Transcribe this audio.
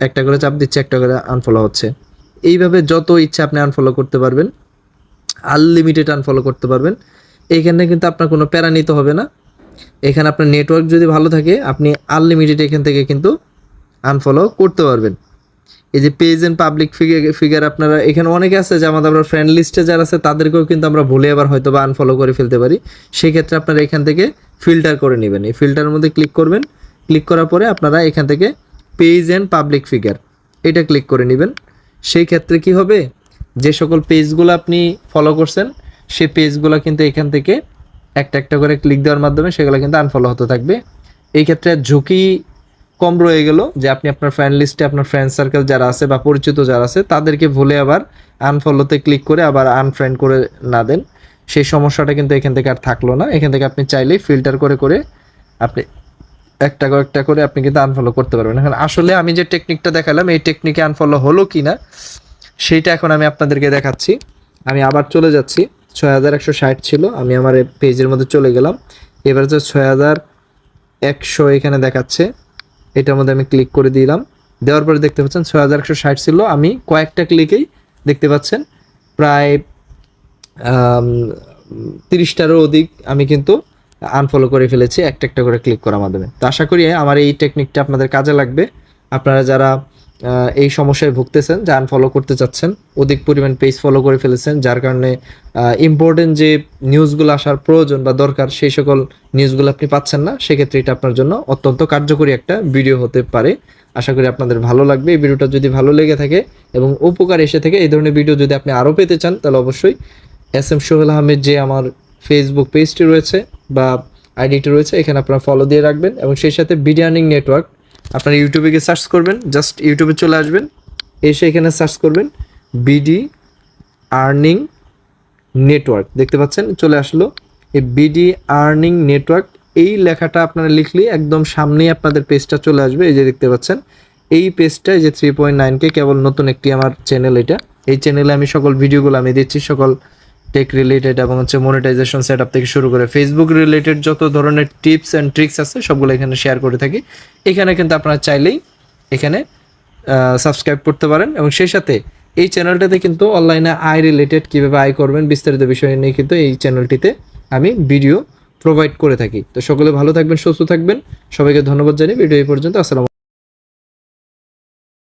একটা করে চাপ দিচ্ছে, একটা করে আনফলো হচ্ছে। এইভাবে যত ইচ্ছা আপনি আনফলো করতে পারবেন আনলিমিটেড আনফলো করতে পারবেন। এইখানে কিন্তু আপনার কোনো প্যারা নিতে হবে না। এখানে আপনার নেটওয়ার্ক যদি ভালো থাকে, আপনি আনলিমিটেড এখান থেকে কিন্তু আনফলো করতে পারবেন। এই যে page and public figure figure আপনারা, এখানে অনেকে আছে যে আমাদের আমরা ফ্রেন্ড লিস্টে যারা আছে, তাদেরকেও কিন্তু আমরা ভুলে আবার হয়তো বা আনফলো করে ফেলতে পারি। সেই ক্ষেত্রে আপনারা এখান থেকে ফিল্টার করে নেবেন। এই ফিল্টারের মধ্যে ক্লিক করবেন। ক্লিক করার পরে আপনারা এখান থেকে পেজ অ্যান্ড পাবলিক ফিগার এটা ক্লিক করে নেবেন। সেই ক্ষেত্রে কি হবে? যে সকল পেজগুলো আপনি ফলো করছেন, সেই পেজগুলো কিন্তু এখান থেকে একটা একটা করে ক্লিক দেওয়ার মাধ্যমে সেগুলো কিন্তু আনফলো হতে থাকবে। এই ক্ষেত্রে ঝুঁকি কম রয়ে গেল যে আপনি আপনার ফ্রেন্ড লিস্টে আপনার ফ্রেন্ড সার্কেল যারা আছে বা পরিচিত যারা আছে, তাদেরকে ভুলে আবার আনফলোতে ক্লিক করে আবার আনফ্রেন্ড করে না দেন। সেই সমস্যাটা কিন্তু এখান থেকে আর থাকল না। এখান থেকে আপনি চাইলেই ফিল্টার করে করে আপনি একটা একটা করে আপনি কিন্তু আনফলো করতে পারবেন। এখন আসলে আমি যে টেকনিকটা দেখালাম, এই টেকনিকে আনফলো হলো কি না সেইটা এখন আমি আপনাদেরকে দেখাচ্ছি। আমি আবার চলে যাচ্ছি। ছয় হাজার একশো ষাট ছিল, আমি আমার পেজের মধ্যে চলে গেলাম। এবার যে ছয় হাজার একশো এখানে দেখাচ্ছে, এটার মধ্যে আমি ক্লিক করে দিলাম। দেওয়ার পরে দেখতে পাচ্ছেন ছয় হাজার একশো ষাট ছিল, আমি কয়েকটা ক্লিকেই দেখতে পাচ্ছেন, প্রায় তিরিশটারও অধিক আমি কিন্তু আনফলো করে ফেলেছি, একটা একটা করে ক্লিক করার মাধ্যমে। তো আশা করি আমার এই টেকনিকটা আপনাদের কাজে লাগবে। আপনারা যারা এই সমস্যায় ভুগতেছেন, যে আনফলো করতে চাচ্ছেন, অধিক পরিমাণ পেজ ফলো করে ফেলেছেন, যার কারণে ইম্পর্টেন্ট যে নিউজগুলো আসার প্রয়োজন বা দরকার, সেই সকল নিউজগুলো আপনি পাচ্ছেন না, সেক্ষেত্রে এটা আপনার জন্য অত্যন্ত কার্যকরী একটা ভিডিও হতে পারে। আশা করি আপনাদের ভালো লাগবে। এই ভিডিওটা যদি ভালো লেগে থাকে এবং উপকার এসে থাকে, এই ধরনের ভিডিও যদি আপনি আরও পেতে চান, তাহলে অবশ্যই এস এম সোহেল আহমেদ যে আমার ফেসবুক পেজটি রয়েছে বা আইডিটি রয়েছে, এখানে আপনারা ফলো দিয়ে রাখবেন। এবং সেই সাথে বিডিয়ানিং নেটওয়ার্ক আপনারা ইউটিউবে গিয়ে সার্চ করবেন জাস্ট ইউটিউবে চলে আসবেন, এসে এখানে সার্চ করবেন বিডি আর্নিং নেটওয়ার্ক দেখতে পাচ্ছেন, চলে আসলো। এই বিডি আর্নিং নেটওয়ার্ক এই লেখাটা আপনারা লিখলে একদম সামনেই আপনাদের পেজটা চলে আসবে। এই যে দেখতে পাচ্ছেন, এই পেজটা এই যে থ্রি পয়েন্ট নাইনকে কেবল নতুন একটি আমার চ্যানেল এটা। এই চ্যানেলে আমি সকল ভিডিওগুলো আমি দিচ্ছি, সকল টেক রিলেটেড এবং হচ্ছে মনিটাইজেশন সেট আপ থেকে শুরু করে ফেসবুক রিলেটেড যত ধরনের টিপস অ্যান্ড ট্রিক্স আছে, সবগুলো এখানে শেয়ার করে থাকি। এখানে কিন্তু আপনারা চাইলেই এখানে সাবস্ক্রাইব করতে পারেন এবং সেই সাথে এই চ্যানেলটাতে কিন্তু অনলাইনে আয় রিলেটেড কীভাবে আয় করবেন বিস্তারিত বিষয় নিয়ে কিন্তু এই চ্যানেলটিতে আমি ভিডিও প্রোভাইড করে থাকি। তো সকলে ভালো থাকবেন, সুস্থ থাকবেন। সবাইকে ধন্যবাদ জানিয়ে ভিডিও এই পর্যন্ত। আসসালাম